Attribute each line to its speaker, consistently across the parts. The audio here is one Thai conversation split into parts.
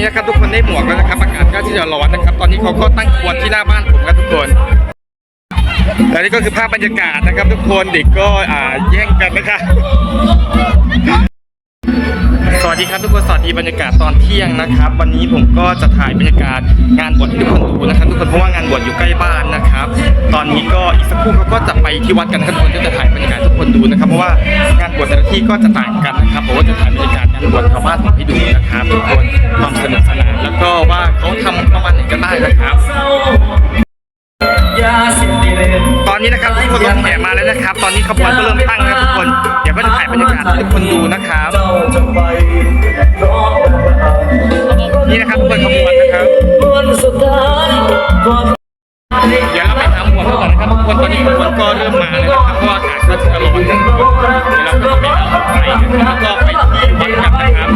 Speaker 1: นี้นะครับทุกคนได้หมวกแล้วนะครับอากาศก็ที่จะร้อนนะครับ ตอนนี้เขาก็ตั้งขวนที่หน้าบ้านผมกันทุกคนและนี่ก็คือภาพบรรยากาศนะครับ ทุกคนเด็กก็อ่าแย่งกันนะครับ วัสดีครับทุกคนสวัสดีบรรยากาศตอนเที่ยงนะครับ วันนี้ผมก็จะถ่ายบรรยากาศงานบวชให้ทุกคนดูนะครับ ทุกคนเพราะว่างานบวชอยู่ใกล้บ้านนะครับ ตอนนี้ก็อีกสักครู่เขาก็จะไปที่วัดกันนะครับทุกคนก็จะถ่ายบรรยากาศทุกคนดูนะครับเพราะว่างานบวชแต่ละที่ก็จะต่างกันนะครับผมว่าจะถ่ายบรรยากาศงานบวชชาวบ้านผมให้ดูนะครับทุกคนความสนุกสนานแล้วก็ว่าเขาทำประมาณไหนกันได้นะครับ ตอนนี้นะครับทุกคนรถแห่มาแล้วนะครับ ตอนนี้ขบวนก็เริ่มตั้งครับทุกคนเดี๋ยวก็จะถ่ายบรรยากาศให้ทุกคนดูนะครับนี่นะครับทุกคนขบวนนะครับเดี๋ยวเราไปทำหัวก่อนนะครับทุกคนตอนนี้ทุกคนก็เริ่มมาแล้วนะครับเพราะว่าอากาศก็จะร้อนนะครับเดี๋ยวเราก็ไปเอาไฟนะครับแล้วก็ไปที่วัดกันนะครับ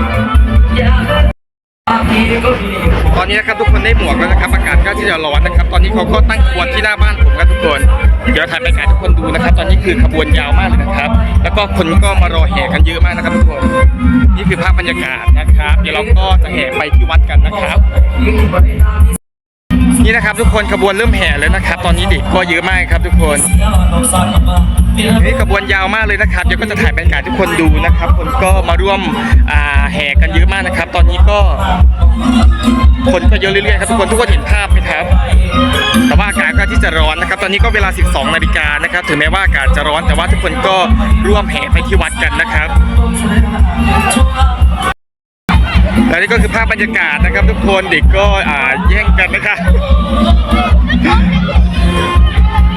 Speaker 1: ตอนนี้นะครับทุกคนได้หมวกแล้วนะครับอากาศก็ที่จะร้อนนะครับ ตอนนี้เขาก็ตั้งขบวนที่หน้าบ้านผมครับทุก คน เดี๋ยวถ่ายบรรยากาศทุกคนดูนะครับ ตอนนี้คือขบวนยาวมากเลยนะครับ แล้วก็คนก็มารอแห่กันเยอะมากนะครับทุกคน นี่คือภาพบรรยากาศนะครับ เดี๋ยวเราก็จะแห่ไปที่วัดกันนะครับ นี่นะครับทุกคนขบวนเริ่มแห่แล้วนะครับ ตอนนี้เด็กก็เยอะมากครับทุกคนนี่ขบวนยาวมากเลยนะครับเดี๋ยวก็จะถ่ายบรรยากาศทุกคนดูนะครับ คนก็มาร่วมแห่กันเยอะมากนะครับ ตอนนี้ก็ คนก็เยอะเรื่อยๆครับทุกคนทุกคนเห็นภาพไหมครับ แต่ว่าอากาศก็ที่จะร้อนนะครับ ตอนนี้ก็เวลา 12 นาฬิกานะครับ ถึงแม้ว่าอากาศจะร้อนแต่ว่าทุกคนก็ร่วมแห่ไปที่วัดกันนะครับ และนี่ก็คือภาพบรรยากาศนะครับ ทุกคนเด็กก็อ่าแย่งกันนะครับ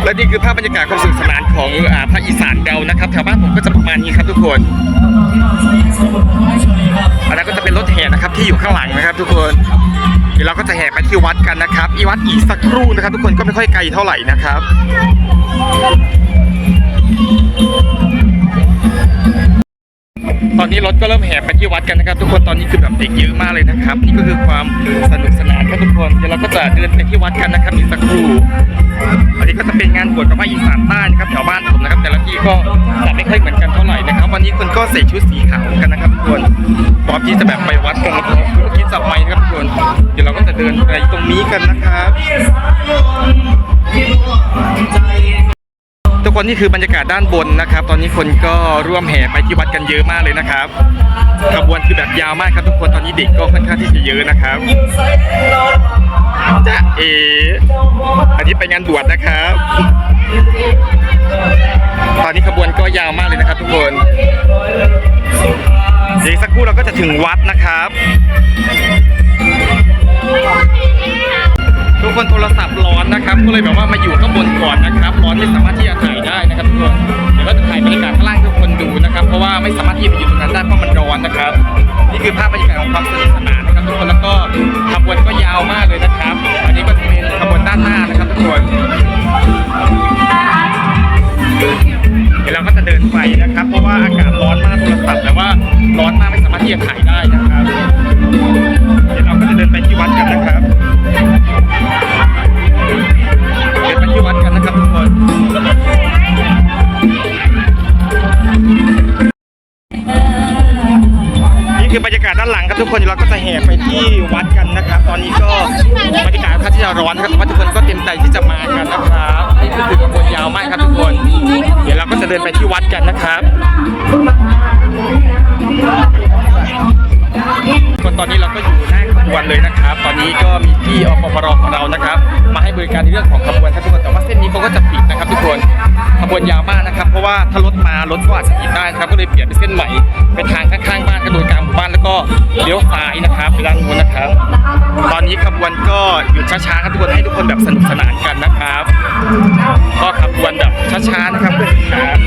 Speaker 1: และนี่คือภาพบรรยากาศความสนุกสนานของอ่าภาคอีสานเรานะครับแถวบ้านผมก็จะประมาณนี้ครับทุกคนอันนั้นก็จะเป็นรถแห่นะครับที่อยู่ข้างหลังนะครับ ทุกคนเดี๋ยวเราก็จะแห่ไปที่วัดกันนะครับอีวัดอีกสักครู่นะครับ ทุกคนก็ไม่ค่อยไกลเท่าไหร่นะครับ ตอนนี้รถก็เริ่มแห่ไปที่วัดกันนะครับ ทุกคนตอนนี้คือแบบเด็กเยอะมากเลยนะครับ นี่ก็คือความสนุกสนานครับทุกคนเดี๋ยวเราก็จะเดินไปที่วัดกันนะครับอีกสักครู่อันนี้ก็จะเป็นงานบวชกับภาคอีสานใต้นะครับแถวบ้านผมนะครับ แต่ละที่ก็จะไม่ค่อยเหมือนกันเท่าไหร่นะครับ วันนี้คนก็ใส่ชุดสีขาวกันนะครับทุกคนพร้อมที่จะแบบไปวัดกันนะครับเมื่อกี้จับไม้นะครับทุกคนเดี๋ยวเราก็จะเดินไปตรงนี้กันนะครับ ทุกคนนี่คือบรรยากาศด้านบนนะครับ ตอนนี้คนก็ร่วมแห่ไปที่วัดกันเยอะมากเลยนะครับขบวนคือแบบยาวมากครับทุกคนตอนนี้เด็กก็ค่อนข้างที่จะเยอะนะครับจะเออันนี้ไปงานบวชนะครับ ตอนนี้ขบวนก็ยาวมากเลยนะครับ ทุกคนเดี๋ยวสักครู่เราก็จะถึงวัดนะครับ ทุกคนโทรศัพท์ร้อนนะครับ ก็เลยแบบว่ามาอยู่ข้างบนก่อนนะครับ ร้อนไม่สามารถที่จะถ่ายได้นะครับทุกคนเดี๋ยวก็จะถ่ายบรรยากาศข้างล่างให้ทุกคนดูนะครับ เพราะว่าไม่สามารถที่จะไปอยู่ตรงนั้นได้เพราะมันร้อนนะครับ นี่คือภาพบรรยากาศของความสนุกสนานนะครับ ทุกคนแล้วก็ขบวนก็ยาวมากเลยนะครับ อันนี้ก็จะเป็นขบวนด้านหน้านะครับ ทุกคนเดี๋ยวเราก็จะเดินไปนะครับ เพราะว่าอากาศร้อนมากโทรศัพท์แต่ว่าร้อนมากไม่สามารถที่จะถ่ายได้นะครับ เดี๋ยวเราก็จะเดินไปที่วัดกันนะครับ คือบรรยากาศด้านหลังครับทุกคนเราก็จะแห่ไปที่วัดกันนะครับ ตอนนี้ก็บรรยากาศค่อนข้างที่จะร้อนนะครับแต่ว่าทุกคนก็เต็มใจที่จะมากันนะครับนี่คือขบวนยาวมากครับทุกคน เดี๋ยวเราก็จะเดินไปที่วัดกันนะครับคนตอนนี้เราก็อยู่หน้าขบวนเลยนะครับ ตอนนี้ก็มีพี่อปพรของเรานะครับ มาให้บริการในเรื่องของขบวนครับทุกคนแต่ว่าเส้นนี้เขาก็จะปิดนะครับทุกคนขบวนยาวมากนะครับ เพราะว่าถ้ารถมารถก็อาจจะปิดได้นะครับก็เลยเปลี่ยนเป็นเส้นใหม่เป็นทางข้างๆบ้านกระโดดกลางหมู่ บ้านแล้วก็เลี้ยวซ้ายนะครับไปด้านนู้นนะครับ ตอนนี้ขบวนก็หยุดช้าๆครับทุกคนให้ทุกคนแบบสนุกสนานกันนะครับ ก็ขบวนแบบช้าๆนะครับเพื่อนครับ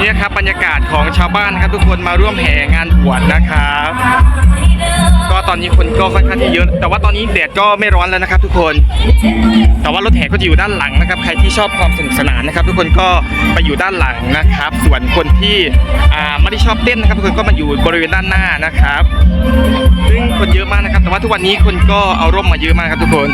Speaker 1: นี่ครับบรรยากาศของชาวบ้านครับทุกคนมาร่วมแห่งานบวชนะครับ ก็ตอนนี้คนก็ค่อนข้างที่เยอะ แต่ว่าตอนนี้แดดก็ไม่ร้อนแล้วนะครับ ทุกคน แต่ว่ารถแห่ก็จะอยู่ด้านหลังนะครับ ใครที่ชอบความสนุกสนานนะครับ ทุกคนก็ไปอยู่ด้านหลังนะครับ ส่วนคนที่อ่าไม่ได้ชอบเต้นนะครับทุกคนก็มาอยู่บริเวณด้านหน้านะครับ ซึ่งคนเยอะมากนะครับ แต่ว่าทุกวันนี้คนก็เอาร่มมาเยอะมากครับทุกคน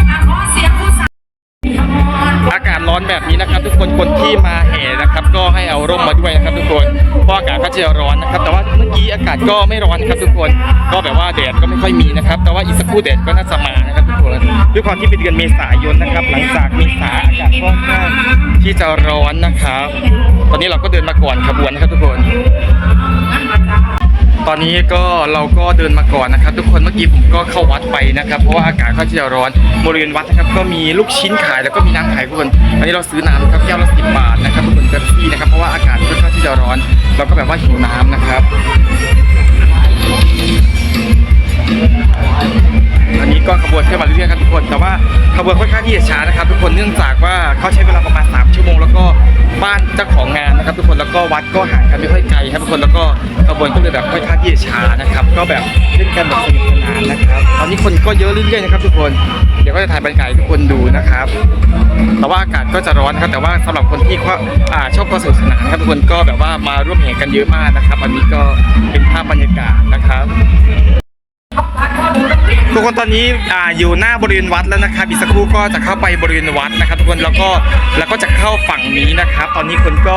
Speaker 1: อากาศร้อนแบบนี้นะครับ ทุกคนคนที่มาแห่นะครับ ก็ให้เอาร่มมาด้วยนะครับ ทุกคนเพราะอากาศก็จะร้อนนะครับ แต่ว่าเมื่อกี้อากาศก็ไม่ร้อนครับทุกคนก็แบบว่าแดดก็ไม่ค่อยมีนะครับ แต่ว่าอีกสักครู่แดดก็น่าจะมานะครับทุกคนด้วยความที่เป็นเดือนเมษายนนะครับ หลังจากเมษาอากาศค่อนข้างที่จะร้อนนะครับ ตอนนี้เราก็เดินมาก่อนขบวนนะครับทุกคน ตอนนี้ก็เราก็เดินมาก่อนนะครับ ทุกคนเมื่อกี้ผมก็เข้าวัดไปนะครับ เพราะว่าอากาศค่อนข้างจะร้อนบริเวณวัดนะครับก็มีลูกชิ้นขายแล้วก็มีน้ำขายทุกคนอันนี้เราซื้อน้ำครับแก้วละสิบบาทนะครับทุกคนเป๊ปซี่นะครับเพราะว่าอากาศค่อนข้างที่จะร้อน เราก็แบบว่าหิวน้ำนะครับอันนี้ก็ขบวนขึ้นมาเรื่อยๆครับทุกคน แต่ว่าขบวนค่อนข้างที่จะช้านะครับ ทุกคนเนื่องจากว่าเขาใช้เวลาประมาณ3ชั่วโมงแล้วก็ บ้านเจ้าของงานนะครับ ทุกคนแล้วก็วัดก็ห่างกันไม่ค่อยไกลครับทุกคนแล้วก็ขบวนก็เลยแบบค่อนข้างที่จะช้านะครับก็แบบเล่นกันแบบสนุกสนานนะครับตอนนี้คนก็เยอะเรื่อยๆนะครับ ทุกคนเดี๋ยวก็จะถ่ายบรรยากาศให้ทุกคนดูนะครับ แต่ว่าอากาศก็จะร้อนนะครับ แต่ว่าสำหรับคนที่เขาอ่าชอบความสนุกสนานนะครับทุกคนก็แบบว่ามาร่วมแห่กันเยอะมากนะครับ อันนี้ก็เป็นภาพบรรยากาศนะครับ ทุกคนตอนนี้อ่าอยู่หน้าบริเวณวัดแล้วนะครับอีกสักครู่ก็จะเข้าไปบริเวณวัดนะครับ ทุกคนแล้วก็แล้วก็จะเข้าฝั่งนี้นะครับ ตอนนี้คนก็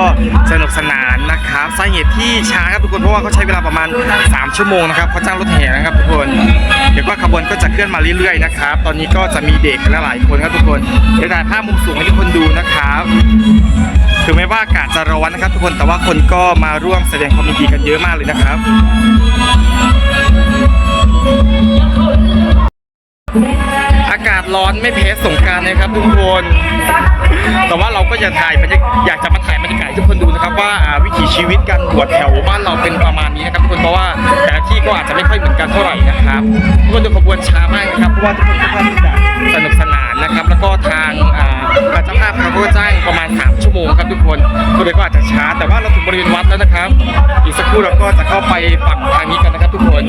Speaker 1: สนุกสนานนะครับสาเหตุที่ช้าครับทุกคนเพราะว่าเขาใช้เวลาประมาณ 3 ชั่วโมงนะครับเขาจ้างรถแห่นะครับ ทุกคนเดี๋ยวก็ขบวนก็จะเคลื่อนมาเรื่อยๆนะครับ ตอนนี้ก็จะมีเด็กและหลายคนครับทุกคนเดี๋ยวถ่ายภาพมุมสูงให้ทุกคนดูนะครับถึงแม้ว่าอากาศจะร้อนนะครับ ทุกคนแต่ว่าคนก็มาร่วมแสดงความยินดีกันเยอะมากเลยนะครับ ร้อนไม่แพ้สงการนะครับทุกคน แต่ว่าเราก็จะถ่ายอยากจะมาถ่ายบรรยากาศทุกคนดูนะครับ ว่าวิถีชีวิตการบวชแถวบ้านเราเป็นประมาณนี้นะครับทุกคนเพราะว่าแต่ละที่ก็อาจจะไม่ค่อยเหมือนกันเท่าไหร่นะครับทุกคนดูขบวนช้ามากนะครับเพราะว่าทุกคนก็ค่อนข้างที่จะสนุกสนานนะครับ แล้วก็ทางการเจ้าภาพเขาก็จ้างประมาณ 3 ชั่วโมงครับทุกคนก็เลยก็อาจจะช้า แต่ว่าเราถึงบริเวณวัดแล้วนะครับ อีกสักครู่เราก็จะเข้าไปฝั่งทางนี้กันนะครับทุกคน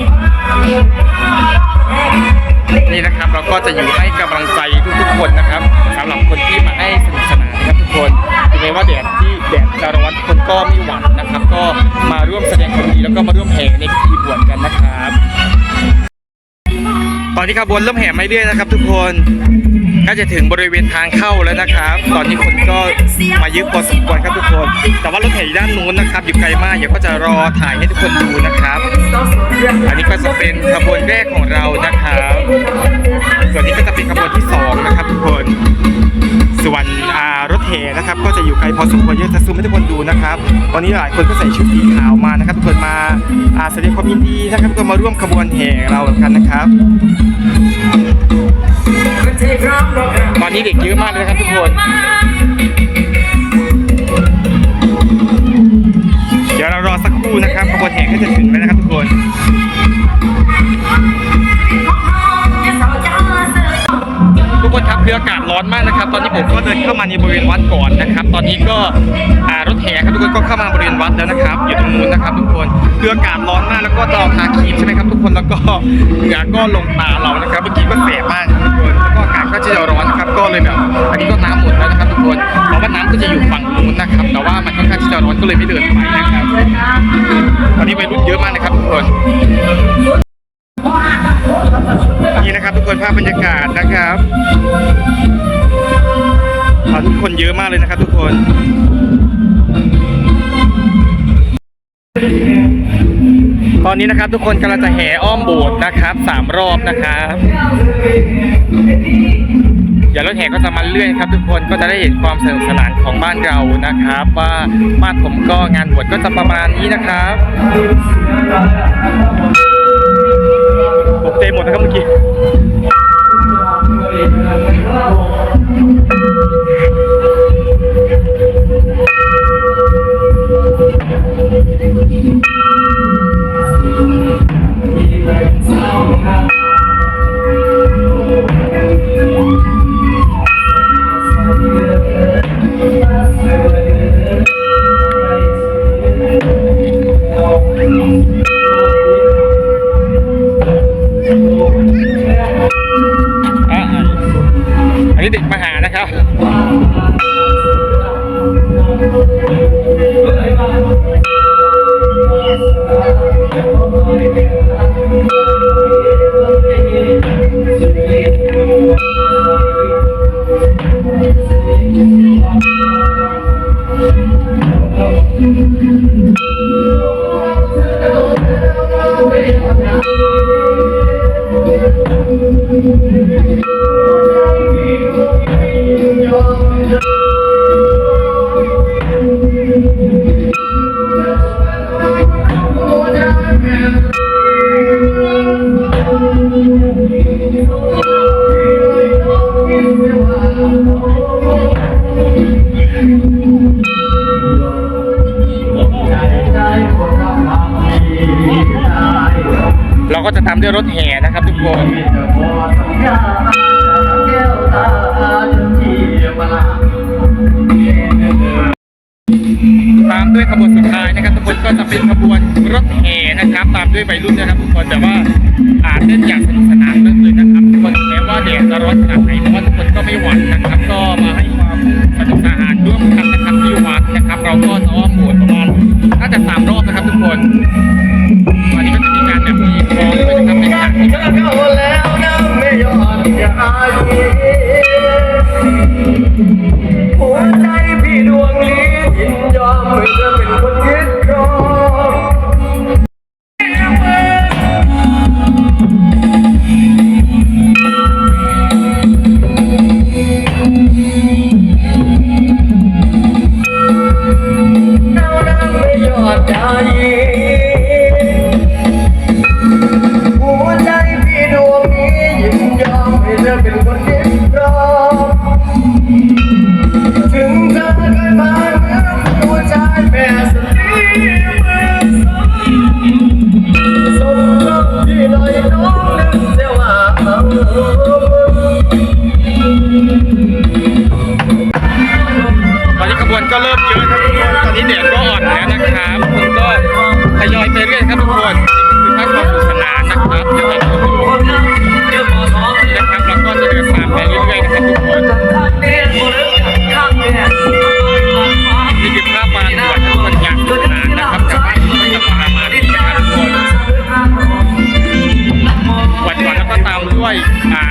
Speaker 1: นี่นะครับเราก็จะอยู่ให้กำลังใจทุกๆคนนะครับสำหรับคนที่มาให้สนุกสนานนะครับทุกคนถึงแม้ว่าแดดที่แดดจาร้อนคนก็ไม่หวั่นนะครับ ก็มาร่วมแสดงความดีแล้วก็มาร่วมแห่ในพิธีบวชกันนะครับ ตอนนี้ขบวนเริ่มแห่ไม่เรื่อยนะครับ ทุกคน ก็จะถึงบริเวณทางเข้าแล้วนะครับ ตอนนี้คนก็มาเยอะพอสมควรครับทุกคน แต่ว่ารถแห่อยู่ด้านนู้นนะครับ อยู่ไกลมากเดี๋ยวก็จะรอถ่ายให้ทุกคนดูนะครับ อันนี้ก็จะเป็นขบวนแรกของเรานะครับส่วนนี้ก็จะเป็นขบวนที่สองนะครับทุกคนส่วนอารถแห่นะครับ ก็จะอยู่ไกลพอสมควรเยอะจะซูมให้ทุกคนดูนะครับตอนนี้หลายคนก็ใส่ชุดสีขาวมานะครับทุกคนมาอาแสดงความยินดีนะครับทุกคนมาร่วมขบวนแห่เรากันนะครับ ตอนนี้เด็กเยอะมากเลยนะครับทุกคน เดี๋ยวเรารอสักครู่นะครับขบวนแห่ก็จะถึงแล้วนะครับทุกคนทุกคนครับคืออากาศร้อนมากนะครับ ตอนนี้ผมก็เดินเข้ามาในบริเวณวัดก่อนนะครับ ตอนนี้ก็รถแห่ครับทุกคนก็เข้ามาบริเวณวัดแล้วนะครับ อยู่ตรงนู้นนะครับ ทุกคนคืออากาศร้อนมากแล้วก็เราทาครีมใช่ไหมครับทุกคนแล้วก็เหงื่อก็ลงตาเรานะครับ เมื่อกี้ก็แสบมากทุกคน แล้วก็อากาศก็จะร้อนนะครับก็เลยแบบอันนี้ก็น้ำหมดแล้วนะครับทุกคนเพราะว่าน้ำก็จะอยู่ฝั่งนู้นนะครับ แต่ว่ามันค่อนข้างที่จะร้อนก็เลยไม่เดินไปนะครับตอนนี้ไปรุ่นเยอะมากนะครับทุกคนนี่นะครับทุกคนภาพบรรยากาศนะครับอ่าทุกคนเยอะมากเลยนะครับทุกคน ตอนนี้นะครับทุกคนกำลังจะแห่อ้อมโบสถ์นะครับสามรอบนะครับอย่ารถแห่ก็จะมาเรื่อยครับ ทุกคนก็จะได้เห็นความสนุกสนานของบ้านเรานะครับ ว่าบ้านผมก็งานบวชก็จะประมาณนี้นะครับตกใจหมดนะครับเมื่อกี้ ที่ดมาหานะครับาก็จะตามด้วยรถแห่นะครับทุกคนตามด้วยขบวนสุดท้ายนะครับทุกคนก็จะเป็นขบวนรถแห่นะครับ ตามด้วยวัยรุ่นนะครับทุกคนแต่ว่าอาจเต้นอย่างสนุกสนานมากเลยนะครับทุกคนแม้ว่าแดดจะร้อนขนาดไหนแต่ว่าทุกคนก็ไม่หวั่นนะครับ ก็มาให้ความสนุกสนานร่วมกันนะครับที่วัด เร ก็
Speaker 2: เริ่มเยอะ
Speaker 1: ครับทุกคนตอนนี้แดดก็อ่อนแล้วนะครับคุณก็ทยอยไปเรื่อยครับทุกคนนี่คือภาพความสนุกสนานนะครับนะครับนะครับแล้วก็จะเดินตามไปเรื่อยๆนะครับทุกคนนี่คือภาพบานบวชทุกคนอย่างสนุกสนานนะครับกับบ้านที่จะมามาดีนะครับทุกคนวันก่อนแล้วก็ตามด้วยอ่า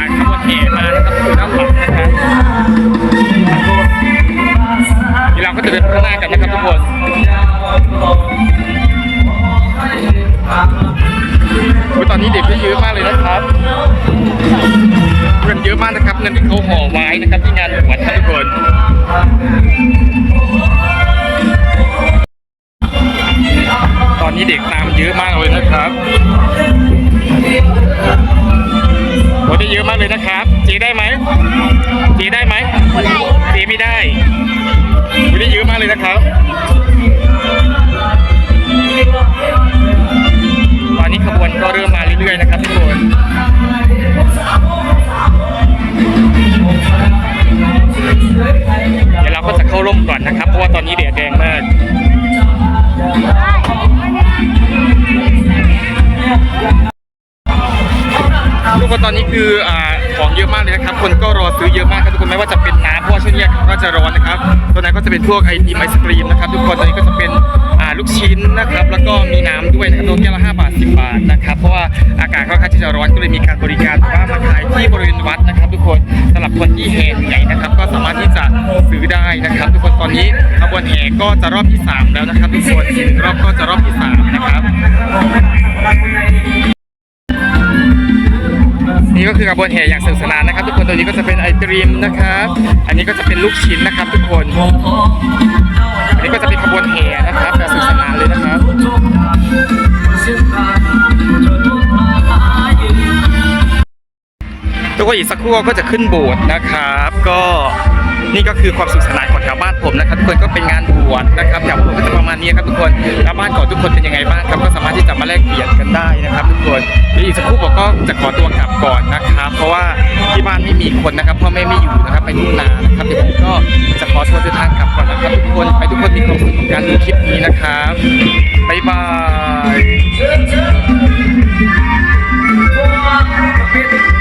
Speaker 1: กันนะครับทุกคนอุ๊ยตอนนี้เด็กก็เยอะมากเลยนะครับเงินเยอะมากนะครับเงินที่เขาห่อไว้นะครับที่งานบวชครับทุกคนตอนนี้เด็กตามเยอะมากเลยนะครับโอ้ได้เยอะมากเลยนะครับเจได้ไหมเจได้ไหมเจไม่ได้ ขบวนก็เริ่มมาเรื่อยๆนะครับทุกคนเดี๋ยวเราก็จะเข้าร่มก่อนนะครับ เพราะว่าตอนนี้แดดแดงมากทุกคนตอนนี้คืออ่า อะมากเลยนะครับ คนก็รอซื้อเยอะมากครับทุกคนไม่ว่าจะเป็นน้ำเพราะว่าช่วงนี้ก็จะร้อนนะครับตัวนั้นก็จะเป็นพวกไอติมไอศครีมนะครับทุกคนตอนนี้ก็จะเป็นอ่าลูกชิ้นนะครับ แล้วก็มีน้ำด้วยนะครับโดนแก้วละ5บาท10บาทนะครับเพราะว่าอากาศค่อนข้างที่จะร้อนก็เลยมีการบริการว่ามาขายที่บริเวณวัดนะครับ ทุกคนสำหรับคนที่แห่ใหญ่นะครับ ก็สามารถที่จะซื้อได้นะครับ ทุกคนตอนนี้ขบวนแห่ก็จะรอบที่สามแล้วนะครับ ทุกคนถึงรอบก็จะรอบที่สามนะครับ นี่ก็คือกระบวนแห่อย่างสนุกสนานนะครับ ทุกคนตัวนี้ก็จะเป็นไอติมนะครับ อันนี้ก็จะเป็นลูกชิ้นนะครับทุกคนอันนี้ก็จะเป็นขบวนแห่นะครับแบบสนุกสนานเลยนะครับทุกคนอีกสักครู่ก็จะขึ้นโบสถ์นะครับ ก็ นี่ก็คือความสุขสนานของชาวบ้านผมนะครับทุกคนก็เป็นงานบวชนะครับแาวผมก็จะประมาณนี้ครับทุกคนชาวบ้านก่อนทุกคนเป็นยังไงบ้างครับก็สามารถที่จะมาแลกเปลี่ยนกันได้นะครับ ทุกคนเดี๋ยวอีกสักครู่ผมก็จะขอตัวกลับก่อนนะครับ เพราะว่าที่บ้านไม่มีคนนะครับพ่อแม่ไม่อยู่นะครับไปทุ่งนานะครับเดี๋ยวผมก็จะขอชวนเดินทางกลับก่อนนะครับทุกคนไปทุกคนมีความสุขกับการดูคลิปนี้นะครับบ๊ายบาย